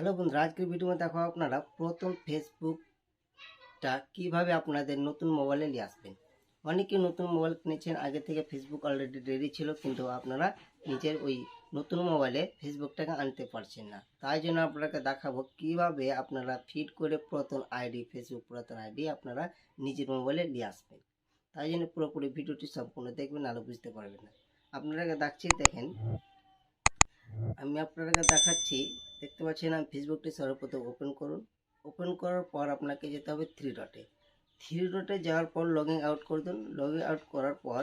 Hello বন্ধুরা, আজকের ভিডিওতে দেখো আপনারা প্রথম ফেসবুকটা কীভাবে আপনাদের নতুন মোবাইলে নিয়ে আসবেন। অনেকে নতুন মোবাইল কিনেছেন, আগে থেকে ফেসবুক অলরেডি রেডি ছিল, কিন্তু আপনারা নিজের ওই নতুন মোবাইলে ফেসবুকটাকে আনতে পারছেন না। তাই জন্য আপনাকে দেখাবো কীভাবে আপনারা ফিট করে পুরাতন আইডি ফেসবুক পুরাতন আইডি আপনারা নিজের মোবাইলে নিয়ে আসবেন। তাই জন্য পুরোপুরি ভিডিওটি সম্পূর্ণ দেখবেন আরও বুঝতে পারবেন না। আপনারা দেখছি দেখেন। আমি আপনাদেরকে দেখাচ্ছি দেখতে পাচ্ছেন আমি ফেসবুকটি সর্বপ্রথম ওপেন করুন। ওপেন করার পর আপনাকে যেতে হবে থ্রি ডটে থ্রি ডটে যাওয়ার পর লগ আউট করে দিন। লগ আউট করার পর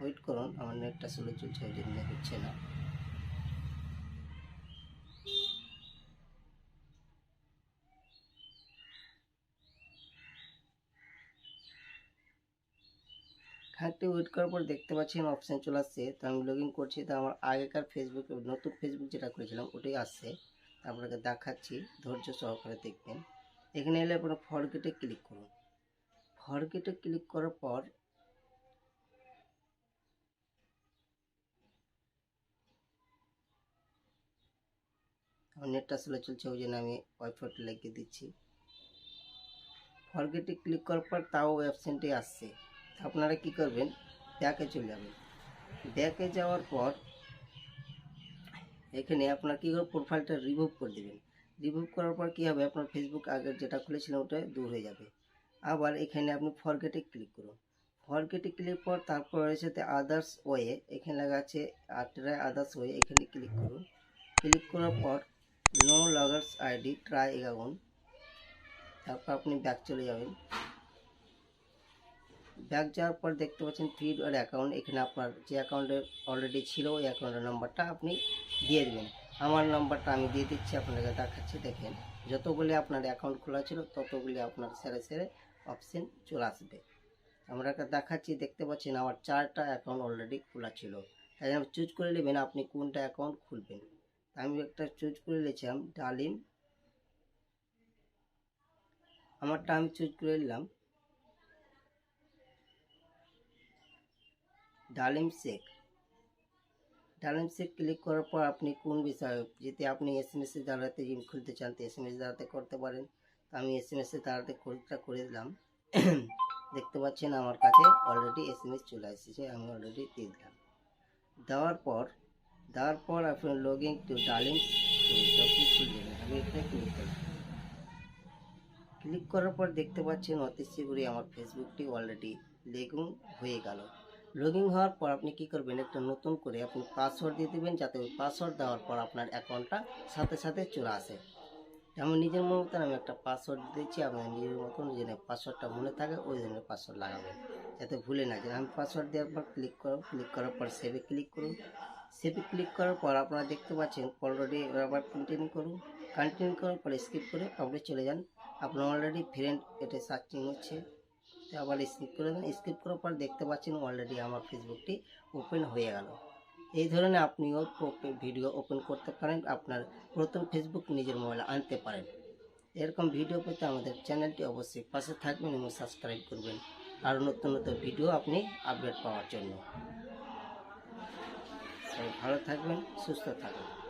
ওয়েট করুন, আমার নেটটা স্লো চলছে, ওই জন্য হচ্ছে না। খানিকটা ওয়েট করার পর দেখতে পাচ্ছেন অপশান চলে আসছে। তো আমি লগ ইন করছি। তো আমার আগেকার ফেসবুক নতুন ফেসবুক যেটা করেছিলাম, ওটাই আসছে। আপনাকে দেখাচ্ছি। ধৈর্য সহকারে দেখবেন। এখানে এলে আপনার ফরগেটে ক্লিক করুন। ফরগেটে ক্লিক করার পর আমার নেটটা আসলে চলছে, ওই জন্য আমি ওয়াইফাইটা লাগিয়ে দিচ্ছি। ফরগেটে ক্লিক করার পর তাও অপশানটি আসছে। আপনারা কি করবেন? ব্যাকে চলে যাবেন। ব্যাকে যাওয়ার পর এখানে আপনার কী করে প্রোফাইলটা রিমুভ করে দেবেন। রিমুভ করার পর কী হবে? আপনার ফেসবুক আগের যেটা খুলেছিলেন ওটা দূর হয়ে যাবে। আবার এখানে আপনি ফরগেটে ক্লিক করুন। ফরগেটে ক্লিক পর তারপর রয়েছে আদার্স ওয়ে এখানে লেখা আছে আটরায় আদার্স ওয়ে এখানে ক্লিক করুন। ক্লিক করার পর no loggers ID try again তারপর আপনি ব্যাক চলে যাবেন। ব্যাক যাওয়ার পর দেখতে পাচ্ছেন ফিড আর অ্যাকাউন্ট এখানে আপনার যে অ্যাকাউন্টে অলরেডি ছিল, ওই অ্যাকাউন্টের নাম্বারটা আপনি দিয়ে দেবেন। আমার নাম্বারটা আমি দিয়ে দিচ্ছি, আপনাকে দেখাচ্ছি, দেখেন। যতগুলি আপনার অ্যাকাউন্ট খোলা ছিল, ততগুলি আপনার সেরে সেরে অপশন চলে আসবে। আমরা দেখাচ্ছি, দেখতে পাচ্ছেন আমার চারটা অ্যাকাউন্ট অলরেডি খোলা ছিল। তাই চুজ করে নেবেন আপনি কোনটা অ্যাকাউন্ট খুলবেন। আমি একটা চুজ করে নিয়েছিলাম, ডালিম। আমারটা আমি চুজ করে নিলাম। ডালিম শেখ। ডালিম শেখ ক্লিক করার পর আপনি কোন বিষয়ে, যদি আপনি এস এম এসের দ্বারাতে জিম খুলতে চান, তো এস এম এস দ্বারাতে করতে পারেন। তো আমি এস এম এসের দ্বারাতে কোডটা করে দিলাম। দেখতে পাচ্ছেন আমার কাছে অলরেডি এস এম এস চলে এসেছে, আমি অলরেডি দিয়ে দিলাম। দেওয়ার পর দেওয়ার পর আপনি লগ ইন টু ডালিম খুলে আমি এখানে ক্লিক করলাম। ক্লিক করার পর দেখতে পাচ্ছেন অতি শীঘ্রই আমার ফেসবুকটি অলরেডি লেগুন হয়ে গেল। লগইন হওয়ার পর আপনি কি করবেন? একটা নতুন করে আপনি পাসওয়ার্ড দিয়ে দেবেন, যাতে ওই পাসওয়ার্ড দেওয়ার পর আপনার অ্যাকাউন্টটা সাথে সাথে চলে আসে। যেমন নিজের মতন আমি একটা পাসওয়ার্ড দিয়েছি আপনার নিজের মতন যেন পাসওয়ার্ডটা মনে থাকে, ওই জন্য পাসওয়ার্ড লাগাবেন। যাতে ভুলে না যান আমি পাসওয়ার্ড দেওয়ার পর ক্লিক করুন ক্লিক করার পর সেভে ক্লিক করুন। সেভে ক্লিক করার পর আপনারা দেখতে পাচ্ছেন অলরেডি আবার কন্টিনিউ করুন। কন্টিনিউ করার পর স্কিপ করে আপনি চলে যান। আপনার অলরেডি ফ্রেন্ড এটা সার্চিং হচ্ছে। আবার স্কিপ করে দেন। স্কিপ করার পর দেখতে পাচ্ছেন অলরেডি আমার ফেসবুকটি ওপেন হয়ে গেল। এই ধরনের আপনিও ভিডিও ওপেন করতে পারেন, আপনার প্রথম ফেসবুক নিজের মোবাইলে আনতে পারেন। এরকম ভিডিও পেতে আমাদের চ্যানেলটি অবশ্যই পাশে থাকবেন এবং সাবস্ক্রাইব করবেন। আর নতুন নতুন ভিডিও আপনি আপডেট পাওয়ার জন্য। ভালো থাকবেন, সুস্থ থাকবেন।